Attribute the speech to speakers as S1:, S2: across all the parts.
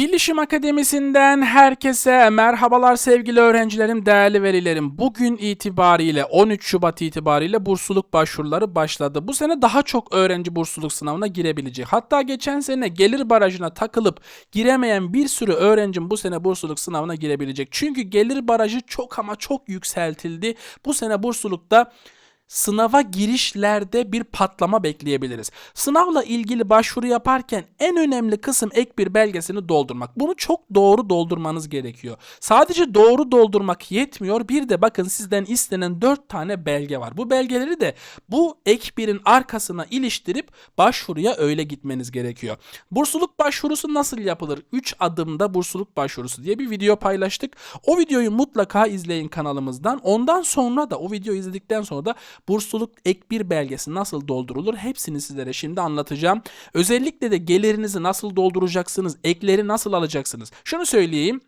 S1: Bilişim Akademisi'nden herkese merhabalar sevgili öğrencilerim, değerli velilerim. Bugün itibariyle 13 Şubat itibariyle bursluluk başvuruları başladı. Bu sene daha çok öğrenci bursluluk sınavına girebilecek. Hatta geçen sene gelir barajına takılıp giremeyen bir sürü öğrencim bu sene bursluluk sınavına girebilecek. Çünkü gelir barajı çok ama çok yükseltildi. Bu sene burslulukta sınava girişlerde bir patlama bekleyebiliriz. Sınavla ilgili başvuru yaparken en önemli kısım ek bir belgesini doldurmak. Bunu çok doğru doldurmanız gerekiyor. Sadece doğru doldurmak yetmiyor. Bir de bakın sizden istenen 4 tane belge var. Bu belgeleri de bu ek birin arkasına iliştirip başvuruya öyle gitmeniz gerekiyor. Bursluluk başvurusu nasıl yapılır? 3 adımda bursluluk başvurusu diye bir video paylaştık. O videoyu mutlaka izleyin kanalımızdan. Ondan sonra da o videoyu izledikten sonra da bursluluk ek bir belgesi nasıl doldurulur hepsini sizlere şimdi anlatacağım. Özellikle de gelirinizi nasıl dolduracaksınız, ekleri nasıl alacaksınız? Şunu söyleyeyim.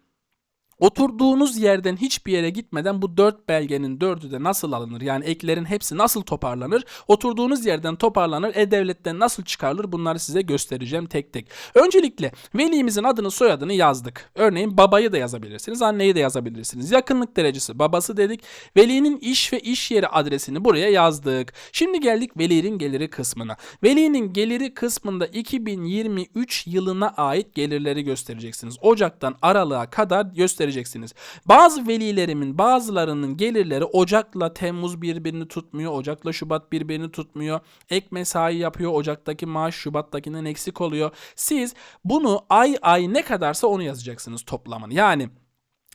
S1: Oturduğunuz yerden hiçbir yere gitmeden bu dört belgenin dördü de nasıl alınır? Yani eklerin hepsi nasıl toparlanır? Oturduğunuz yerden toparlanır. E-Devlet'ten nasıl çıkarılır? Bunları size göstereceğim tek tek. Öncelikle velimizin adını soyadını yazdık. Örneğin babayı da yazabilirsiniz. Anneyi de yazabilirsiniz. Yakınlık derecesi babası dedik. Velinin iş ve iş yeri adresini buraya yazdık. Şimdi geldik velinin geliri kısmına. Velinin geliri kısmında 2023 yılına ait gelirleri göstereceksiniz. Ocaktan Aralık'a kadar göstereceksiniz. Bazı velilerimin bazılarının gelirleri Ocak'la Temmuz birbirini tutmuyor. Ocak'la Şubat birbirini tutmuyor. Ek mesai yapıyor. Ocak'taki maaş Şubat'takinden eksik oluyor. Siz bunu ay ay ne kadarsa onu yazacaksınız toplamını. Yani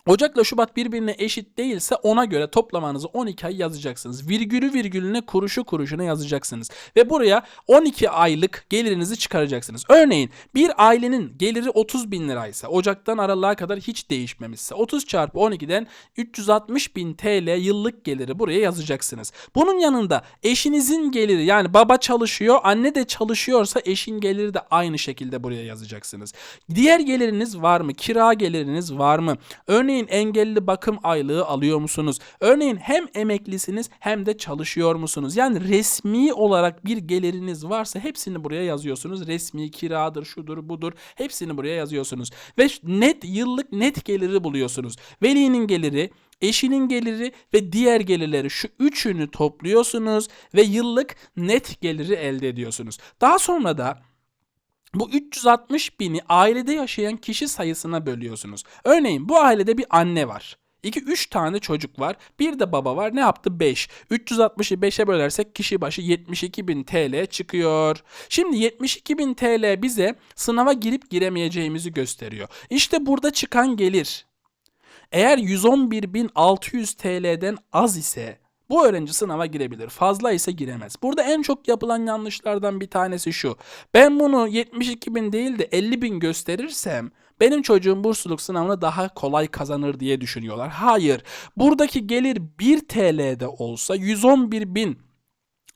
S1: Ocakla Şubat birbirine eşit değilse ona göre toplamanızı 12 ay yazacaksınız. Virgülü virgülüne kuruşu kuruşuna yazacaksınız. Ve buraya 12 aylık gelirinizi çıkaracaksınız. Örneğin bir ailenin geliri 30 bin liraysa Ocaktan Aralık'a kadar hiç değişmemişse 30 çarpı 12'den 360 bin TL yıllık geliri buraya yazacaksınız. Bunun yanında eşinizin geliri yani baba çalışıyor anne de çalışıyorsa eşin geliri de aynı şekilde buraya yazacaksınız. Diğer geliriniz var mı? Kira geliriniz var mı? Örneğin engelli bakım aylığı alıyor musunuz? Örneğin hem emeklisiniz hem de çalışıyor musunuz? Yani resmi olarak bir geliriniz varsa hepsini buraya yazıyorsunuz. Resmi kiradır, şudur, budur. Hepsini buraya yazıyorsunuz. Ve net yıllık net geliri buluyorsunuz. Velinin geliri, eşinin geliri ve diğer gelirleri şu üçünü topluyorsunuz ve yıllık net geliri elde ediyorsunuz. Daha sonra da bu 360 bini ailede yaşayan kişi sayısına bölüyorsunuz. Örneğin bu ailede bir anne var. 2 3 tane çocuk var. Bir de baba var. Ne yaptı? 5. 360'ı 5'e bölersek kişi başı 72.000 TL çıkıyor. Şimdi 72.000 TL bize sınava girip giremeyeceğimizi gösteriyor. İşte burada çıkan gelir. Eğer 111.600 TL'den az ise bu öğrenci sınava girebilir. Fazla ise giremez. Burada en çok yapılan yanlışlardan bir tanesi şu. Ben bunu 72 bin değil de 50 bin gösterirsem benim çocuğum bursluluk sınavını daha kolay kazanır diye düşünüyorlar. Hayır. Buradaki gelir 1 TL'de olsa 111 bin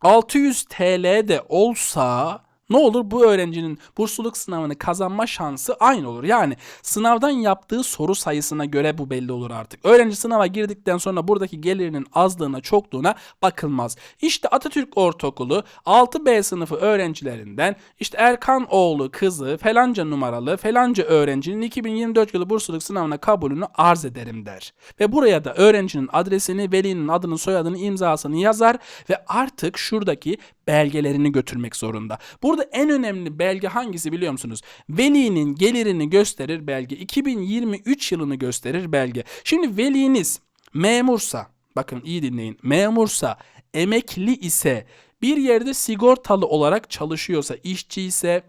S1: 600 TL de olsa ne olur bu öğrencinin bursluluk sınavını kazanma şansı aynı olur. Yani sınavdan yaptığı soru sayısına göre bu belli olur artık. Öğrenci sınava girdikten sonra buradaki gelirinin azlığına çokluğuna bakılmaz. İşte Atatürk Ortaokulu 6B sınıfı öğrencilerinden işte Erkan oğlu kızı falanca numaralı falanca öğrencinin 2024 yılı bursluluk sınavına kabulünü arz ederim der. Ve buraya da öğrencinin adresini, velinin adını, soyadını, imzasını yazar ve artık şuradaki belgelerini götürmek zorunda. Burada en önemli belge hangisi biliyor musunuz? Velinin gelirini gösterir belge. 2023 yılını gösterir belge. Şimdi veliniz memursa, bakın iyi dinleyin. Memursa, emekli ise, bir yerde sigortalı olarak çalışıyorsa, işçi ise,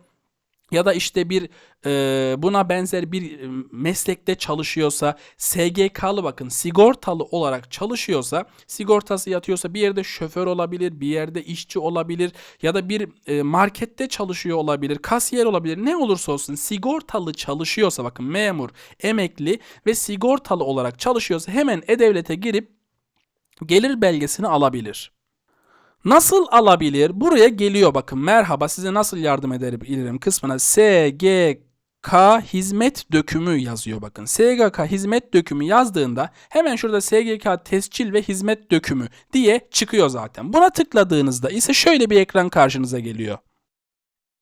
S1: ya da işte bir e, buna benzer bir meslekte çalışıyorsa SGK'lı bakın sigortalı olarak çalışıyorsa sigortası yatıyorsa bir yerde şoför olabilir bir yerde işçi olabilir ya da bir e, markette çalışıyor olabilir kasiyer olabilir ne olursa olsun sigortalı çalışıyorsa bakın memur emekli ve sigortalı olarak çalışıyorsa hemen E-Devlet'e girip gelir belgesini alabilir. Nasıl alabilir? Buraya geliyor bakın. Merhaba size nasıl yardım edebilirim kısmına SGK hizmet dökümü yazıyor bakın. SGK hizmet dökümü yazdığında hemen şurada SGK tescil ve hizmet dökümü diye çıkıyor zaten. Buna tıkladığınızda ise şöyle bir ekran karşınıza geliyor.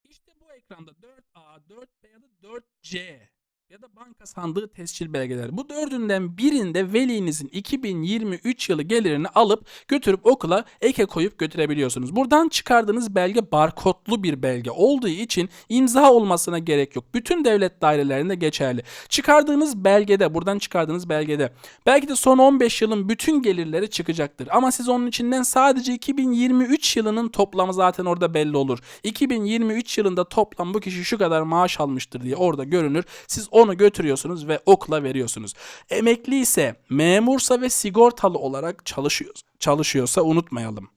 S1: İşte bu ekranda 4A, 4B ya da 4C ya da banka sandığı tescil belgeleri. Bu dördünden birinde velinizin 2023 yılı gelirini alıp götürüp okula eke koyup götürebiliyorsunuz. Buradan çıkardığınız belge barkodlu bir belge olduğu için imza olmasına gerek yok. Bütün devlet dairelerinde geçerli. Çıkardığınız belgede, buradan çıkardığınız belgede belki de son 15 yılın bütün gelirleri çıkacaktır. Ama siz onun içinden sadece 2023 yılının toplamı zaten orada belli olur. 2023 yılında toplam bu kişi şu kadar maaş almıştır diye orada görünür. Siz onu götürüyorsunuz ve okula veriyorsunuz. Emekli ise, memursa ve sigortalı olarak çalışıyor, çalışıyorsa unutmayalım.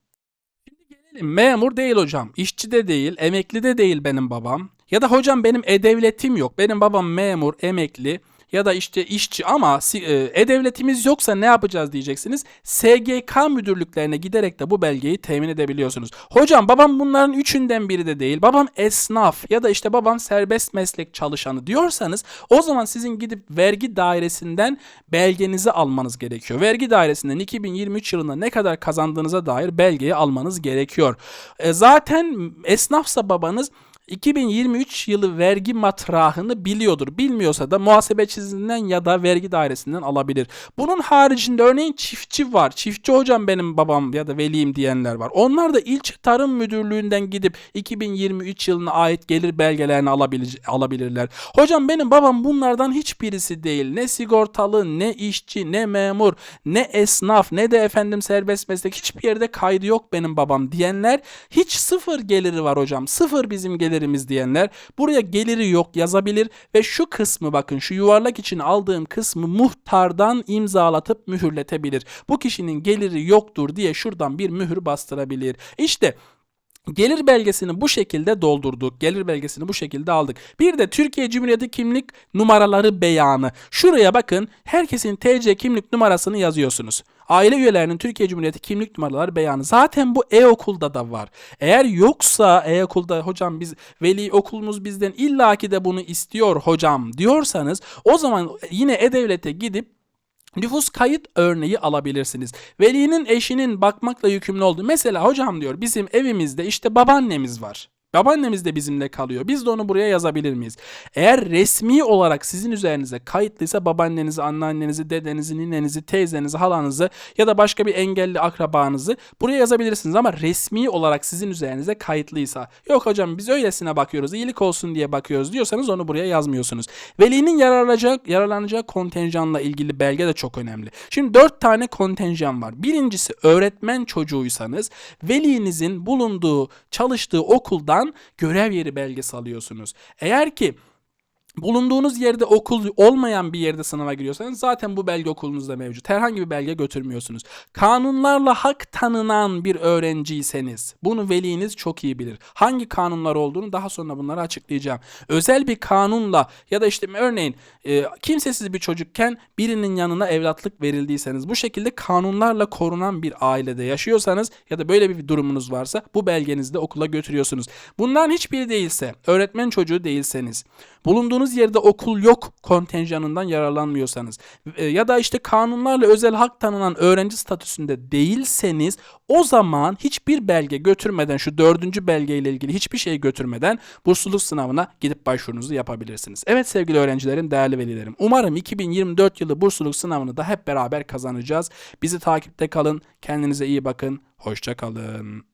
S1: Şimdi gelelim memur değil hocam, işçi de değil, emekli de değil benim babam. Ya da hocam benim e-devletim yok. Benim babam memur, emekli ya da işte işçi ama e, e-devletimiz yoksa ne yapacağız diyeceksiniz. SGK müdürlüklerine giderek de bu belgeyi temin edebiliyorsunuz. Hocam babam bunların üçünden biri de değil. Babam esnaf ya da işte babam serbest meslek çalışanı diyorsanız o zaman sizin gidip vergi dairesinden belgenizi almanız gerekiyor. Vergi dairesinden 2023 yılında ne kadar kazandığınıza dair belgeyi almanız gerekiyor. E, zaten esnafsa babanız 2023 yılı vergi matrahını biliyordur. Bilmiyorsa da muhasebecisinden ya da vergi dairesinden alabilir. Bunun haricinde örneğin çiftçi var. Çiftçi hocam benim babam ya da velim diyenler var. Onlar da ilçe tarım müdürlüğünden gidip 2023 yılına ait gelir belgelerini alabilir, alabilirler. Hocam benim babam bunlardan hiçbirisi değil. Ne sigortalı, ne işçi, ne memur, ne esnaf, ne de efendim serbest meslek hiçbir yerde kaydı yok benim babam diyenler hiç sıfır geliri var hocam. Sıfır bizim gelirimiz diyenler buraya geliri yok yazabilir ve şu kısmı bakın şu yuvarlak için aldığım kısmı muhtardan imzalatıp mühürletebilir. Bu kişinin geliri yoktur diye şuradan bir mühür bastırabilir. İşte Gelir belgesini bu şekilde doldurduk. Gelir belgesini bu şekilde aldık. Bir de Türkiye Cumhuriyeti kimlik numaraları beyanı. Şuraya bakın. Herkesin TC kimlik numarasını yazıyorsunuz. Aile üyelerinin Türkiye Cumhuriyeti kimlik numaraları beyanı. Zaten bu e-okulda da var. Eğer yoksa e-okulda hocam biz veli okulumuz bizden illaki de bunu istiyor hocam diyorsanız o zaman yine e-devlete gidip Nüfus kayıt örneği alabilirsiniz. Velinin eşinin bakmakla yükümlü olduğu. Mesela hocam diyor bizim evimizde işte babaannemiz var. Babaannemiz de bizimle kalıyor. Biz de onu buraya yazabilir miyiz? Eğer resmi olarak sizin üzerinize kayıtlıysa babaannenizi, anneannenizi, dedenizi, ninenizi, teyzenizi, halanızı ya da başka bir engelli akrabanızı buraya yazabilirsiniz ama resmi olarak sizin üzerinize kayıtlıysa yok hocam biz öylesine bakıyoruz, iyilik olsun diye bakıyoruz diyorsanız onu buraya yazmıyorsunuz. Velinin yararlanacak, yararlanacağı kontenjanla ilgili belge de çok önemli. Şimdi dört tane kontenjan var. Birincisi öğretmen çocuğuysanız velinizin bulunduğu, çalıştığı okuldan görev yeri belgesi alıyorsunuz. Eğer ki bulunduğunuz yerde okul olmayan bir yerde sınava giriyorsanız zaten bu belge okulunuzda mevcut. Herhangi bir belge götürmüyorsunuz. Kanunlarla hak tanınan bir öğrenciyseniz bunu veliniz çok iyi bilir. Hangi kanunlar olduğunu daha sonra bunları açıklayacağım. Özel bir kanunla ya da işte örneğin e, kimsesiz bir çocukken birinin yanına evlatlık verildiyseniz bu şekilde kanunlarla korunan bir ailede yaşıyorsanız ya da böyle bir durumunuz varsa bu belgenizi de okula götürüyorsunuz. Bunların hiçbiri değilse öğretmen çocuğu değilseniz bulunduğunuz yerde okul yok kontenjanından yararlanmıyorsanız e, ya da işte kanunlarla özel hak tanınan öğrenci statüsünde değilseniz o zaman hiçbir belge götürmeden şu dördüncü belgeyle ilgili hiçbir şey götürmeden bursluluk sınavına gidip başvurunuzu yapabilirsiniz. Evet sevgili öğrencilerim, değerli velilerim. Umarım 2024 yılı bursluluk sınavını da hep beraber kazanacağız. Bizi takipte kalın. Kendinize iyi bakın. Hoşça kalın.